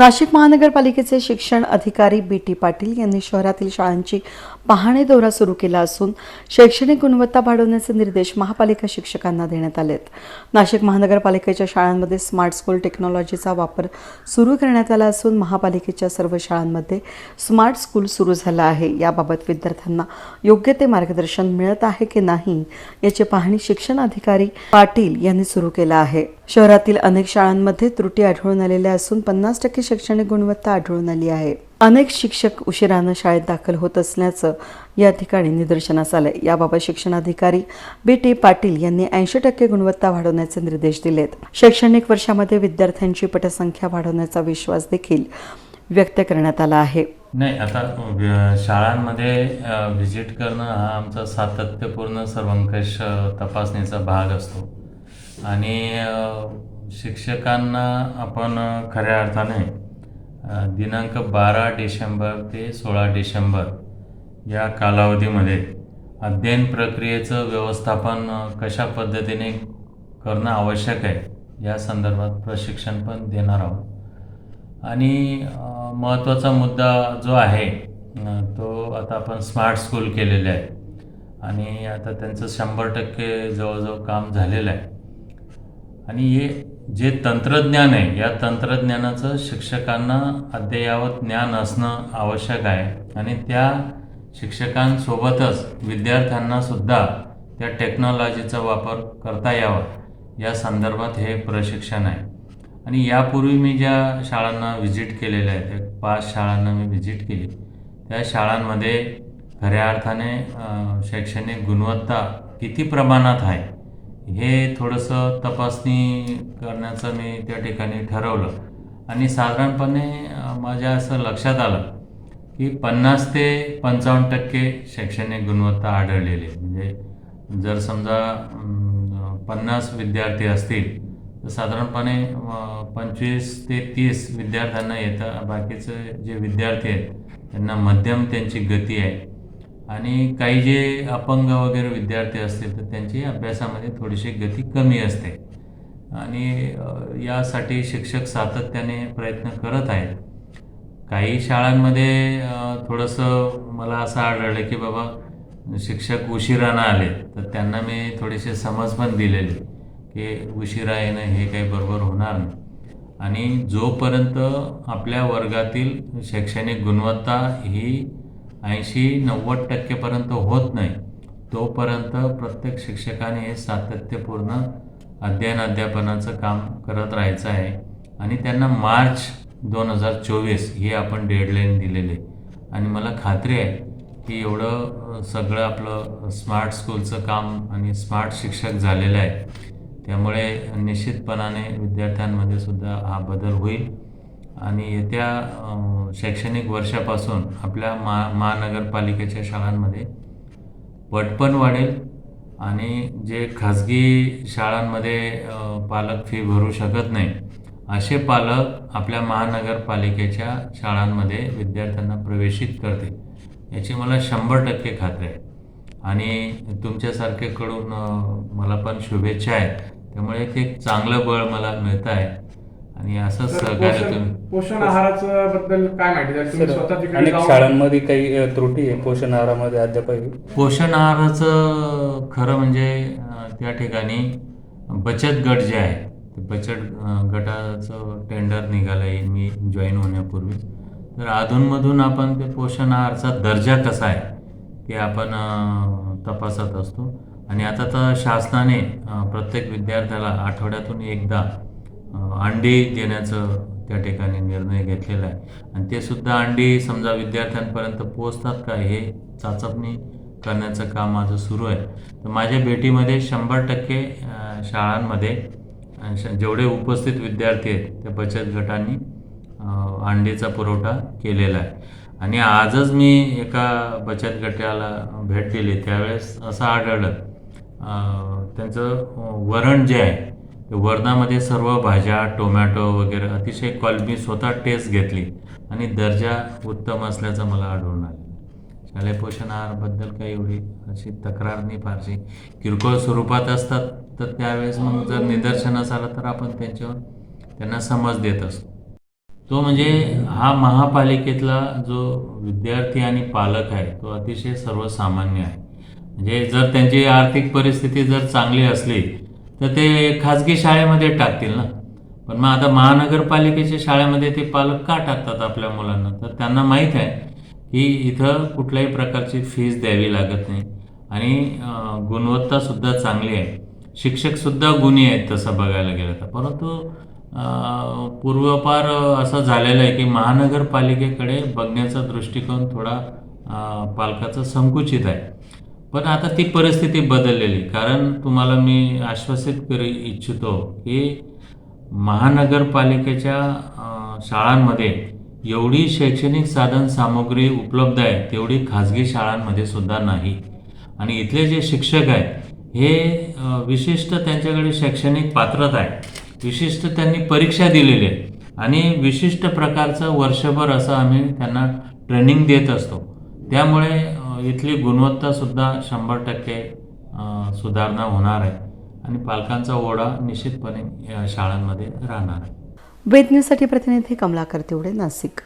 नाशिक महानगरपालिकेचे शिक्षण अधिकारी बी टी पाटील यांनी शहरातील शाळांची पाहणी दौरा सुरू केला असून शैक्षणिक गुणवत्ता वाढवण्याचे निर्देश महापालिका शिक्षकांना देण्यात आलेत. नाशिक महानगरपालिकेच्या शाळांमध्ये स्मार्ट स्कूल टेक्नॉलॉजीचा वापर सुरू करण्यात आला असून महापालिकेच्या सर्व शाळांमध्ये स्मार्ट स्कूल सुरू झालं आहे. याबाबत विद्यार्थ्यांना योग्य ते मार्गदर्शन मिळत आहे की नाही याची पाहणी शिक्षण अधिकारी पाटील यांनी सुरू केलं आहे. शहरातील अनेक शाळांमध्ये त्रुटी आढळून आलेल्या असून पन्नास टक्के शैक्षणिक गुणवत्ता आढळून आली आहे. अनेक शिक्षक उशिरानं शाळेत दाखल होत असल्याचं या ठिकाणी निदर्शनास आलंय. याबाबत शिक्षणाधिकारी बी टी पाटील यांनी ऐंशी टक्के गुणवत्ता वाढवण्याचे निर्देश दिलेत. शैक्षणिक वर्षामध्ये विद्यार्थ्यांची पटसंख्या वाढवण्याचा विश्वास देखील व्यक्त करण्यात आला आहे. नाही आता शाळांमध्ये व्हिजिट करणं हा आमचा सातत्यपूर्ण सर्वंकष तपासणीचा भाग असतो. आणि शिक्षकांना आपण खऱ्या अर्थाने दिनांक बारा डिसेंबर ते सोळा डिसेंबर या कालावधीमध्ये अध्ययन प्रक्रियेचं व्यवस्थापन कशा पद्धतीने करणं आवश्यक आहे या संदर्भात प्रशिक्षण पण देणार आहोत. आणि महत्त्वाचा मुद्दा जो आहे तो आता आपण स्मार्ट स्कूल केलेले आहे. आणि आता त्यांचं शंभर टक्के जवळजवळ काम झालेलं आहे. आणि हे जे तंत्रज्ञान आहे या तंत्रज्ञानाचं शिक्षकांना अद्ययावत ज्ञान असणं आवश्यक आहे आणि त्या शिक्षकांसोबतच विद्यार्थ्यांना सुद्धा त्या टेक्नॉलॉजीचा वापर करता यावा या संदर्भात हे प्रशिक्षण आहे. आणि यापूर्वी मी ज्या शाळांना व्हिजिट केलेल्या आहेत एक पाच शाळांना मी व्हिजिट केली त्या शाळांमध्ये खऱ्या अर्थाने शैक्षणिक गुणवत्ता किती प्रमाणात आहे हे थोडंसं तपासणी करण्याचं मी त्या ठिकाणी ठरवलं. आणि साधारणपणे माझ्या असं लक्षात आलं की पन्नास ते पंचावन्न टक्के शैक्षणिक गुणवत्ता आढळलेली आहे. म्हणजे जर समजा पन्नास विद्यार्थी असतील तर साधारणपणे पंचवीस ते तीस विद्यार्थ्यांना येतं बाकीचे जे विद्यार्थी आहेत त्यांना मध्यम त्यांची गती आहे. आणि काही जे अपंग वगैरे विद्यार्थी असतील तर त्यांची अभ्यासामध्ये थोडीशी गती कमी असते. आणि यासाठी शिक्षक सातत्याने प्रयत्न करत आहेत. काही शाळांमध्ये थोडंसं मला असं आढळलं की बाबा शिक्षक उशिरानं आले तर त्यांना मी थोडेसे समज पण दिलेले की उशिरा येणं हे काही बरोबर होणार नाही. आणि जोपर्यंत आपल्या वर्गातील शैक्षणिक गुणवत्ता ही ऐंशी नव्वद टक्केपर्यंत होत नाही. तोपर्यंत प्रत्येक शिक्षकाने हे सातत्यपूर्ण अध्ययन अध्यापनाचं काम करत राहायचं आहे आणि त्यांना मार्च दोन हजार चोवीस ही आपण डेडलाईन दिलेले. आहे आणि मला खात्री आहे की एवढं सगळं आपलं स्मार्ट स्कूलचं काम आणि स्मार्ट शिक्षक झालेलं आहे. त्यामुळे निश्चितपणाने विद्यार्थ्यांमध्ये सुद्धा हा बदल होईल. आणि येत्या शैक्षणिक वर्षापासून आपल्या मा महानगरपालिकेच्या शाळांमध्ये पट पण वाढेल आणि जे खाजगी शाळांमध्ये पालक फी भरू शकत नाही असे पालक आपल्या महानगरपालिकेच्या शाळांमध्ये विद्यार्थ्यांना प्रवेशित करते याची मला शंभर टक्के खात्री आहे. आणि तुमच्यासारखेकडून मला पण शुभेच्छा आहेत. त्यामुळे एक एक चांगलं बळ मला मिळतं आहे. आणि असंच सहकार्य पोषण तुम्ही पोषण आहाराचं बद्दल काय माहिती? जर तुम्ही स्वतः सर तिकडे अनेक जाऊन- शाळांमध्ये काही अ, त्रुटी आहे पोषण आहारामध्ये अद्यापही? पोषण आहाराचं खरं म्हणजे अं, त्या ठिकाणी बचत गट जे आहे ते बचत अं, गटाचं टेंडर निघालं आहे मी जॉईन होण्यापूर्वी. तर अधूनमधून आपण ते पोषण आहारचा दर्जा कसा आहे ते आपण अं, तपासत असतो. आणि आता तर शासनाने अं, प्रत्येक विद्यार्थ्याला आठवड्यातून एकदा अंडी देण्याचं त्या ठिकाणी निर्णय घेतलेला आहे. आणि ते सुद्धा अंडी समजा विद्यार्थ्यांपर्यंत पोहोचतात का हे चाचपणी करण्याचं काम माझं सुरू आहे. तर माझ्या भेटीमध्ये शंभर टक्के शाळांमध्ये श- जेवढे उपस्थित विद्यार्थी आहेत त्या बचत गटांनी अंडीचा पुरवठा केलेला आहे. आणि आजच मी एका बचत गटाला भेट दिली. त्यावेळेस असं आढळलं त्यांचं वरण जे आहे वर्धामध्ये सर्व भाज्या टोमॅटो वगैरे अतिशय क्वाल मी स्वतः टेस्ट घेतली आणि दर्जा उत्तम असल्याचं मला आढळून आलं. शालेय पोषण आहाराबद्दल काही एवढी अशी तक्रार नाही फारशी. किरकोळ स्वरूपात असतात तर त्यावेळेस मग जर निदर्शनास आलं तर आपण त्यांच्यावर त्यांना समज देत असतो. तो म्हणजे हा महापालिकेतला जो विद्यार्थी आणि पालक आहे तो अतिशय सर्वसामान्य आहे. म्हणजे जर त्यांची आर्थिक परिस्थिती जर चांगली असली तर ते खाजगी शाळेमध्ये टाकतील ना. पण मग आता महानगरपालिकेच्या शाळेमध्ये ते पालक का टाकतात आपल्या मुलांना? तर त्यांना माहीत आहे की इथं कुठल्याही प्रकारची फीज द्यावी लागत नाही. आणि गुणवत्तासुद्धा चांगली आहे. शिक्षकसुद्धा गुणी आहेत तसं बघायला गेलं तर. परंतु पूर्वपार असं झालेलं आहे की महानगरपालिकेकडे बघण्याचा दृष्टिकोन थोडा पालकाचा संकुचित आहे. पण आता ती परिस्थिती बदललेली कारण तुम्हाला मी आश्वासित करू इच्छितो की महानगरपालिकेच्या शाळांमध्ये एवढी शैक्षणिक साधन सामुग्री उपलब्ध आहे तेवढी खाजगी शाळांमध्ये सुद्धा नाही. आणि इथले जे शिक्षक आहेत हे विशिष्ट त्यांच्याकडे शैक्षणिक पात्रता आहे. विशिष्ट त्यांनी परीक्षा दिलेली आहे. आणि विशिष्ट प्रकारचं वर्षभर असं आम्ही त्यांना ट्रेनिंग देत असतो. त्यामुळे इथली गुणवत्तासुद्धा शंभर टक्के सुधारणा होणार आहे आणि पालकांचा ओढा निश्चितपणे शाळांमध्ये राहणार आहे. वेद न्यूजसाठी प्रतिनिधी कमलाकर तेवढे नाशिक.